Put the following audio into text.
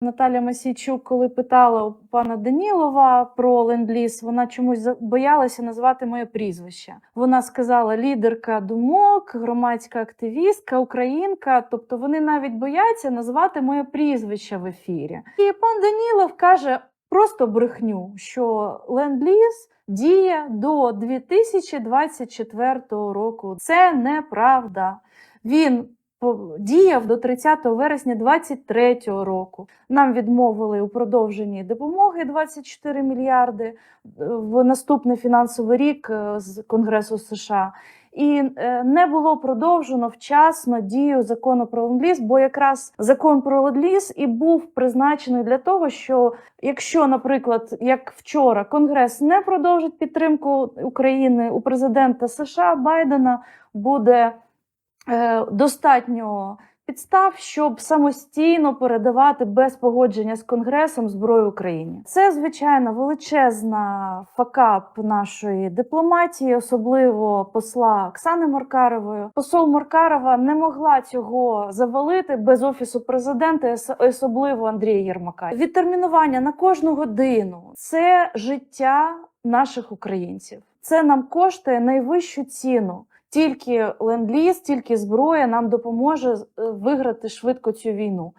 Наталя Масійчук, коли питала у пана Данілова про ленд-ліз, вона чомусь боялася назвати моє прізвище. Вона сказала лідерка думок, громадська активістка, українка. Тобто вони навіть бояться назвати моє прізвище в ефірі. І пан Данілов каже просто брехню, що ленд-ліз діє до 2024 року. Це неправда. Він діяв до 30 вересня 2023 року. Нам відмовили у продовженні допомоги 24 мільярди е, в наступний фінансовий рік е, з Конгресу США. І е, не було продовжено вчасно дію закону про ленд-ліз, бо якраз закон про ленд-ліз і був призначений для того, що якщо, наприклад, як вчора Конгрес не продовжить підтримку України у президента США Байдена, буде достатньо підстав, щоб самостійно передавати без погодження з Конгресом зброю Україні. Це звичайно величезна факап нашої дипломатії, особливо посла Оксани Маркарової. Посол Маркарова не могла цього завалити без офісу президента, особливо Андрія Єрмака. Відтермінування на кожну годину це життя наших українців. Це нам коштує найвищу ціну. Тільки ленд-ліз, тільки зброя нам допоможе е, виграти швидко цю війну.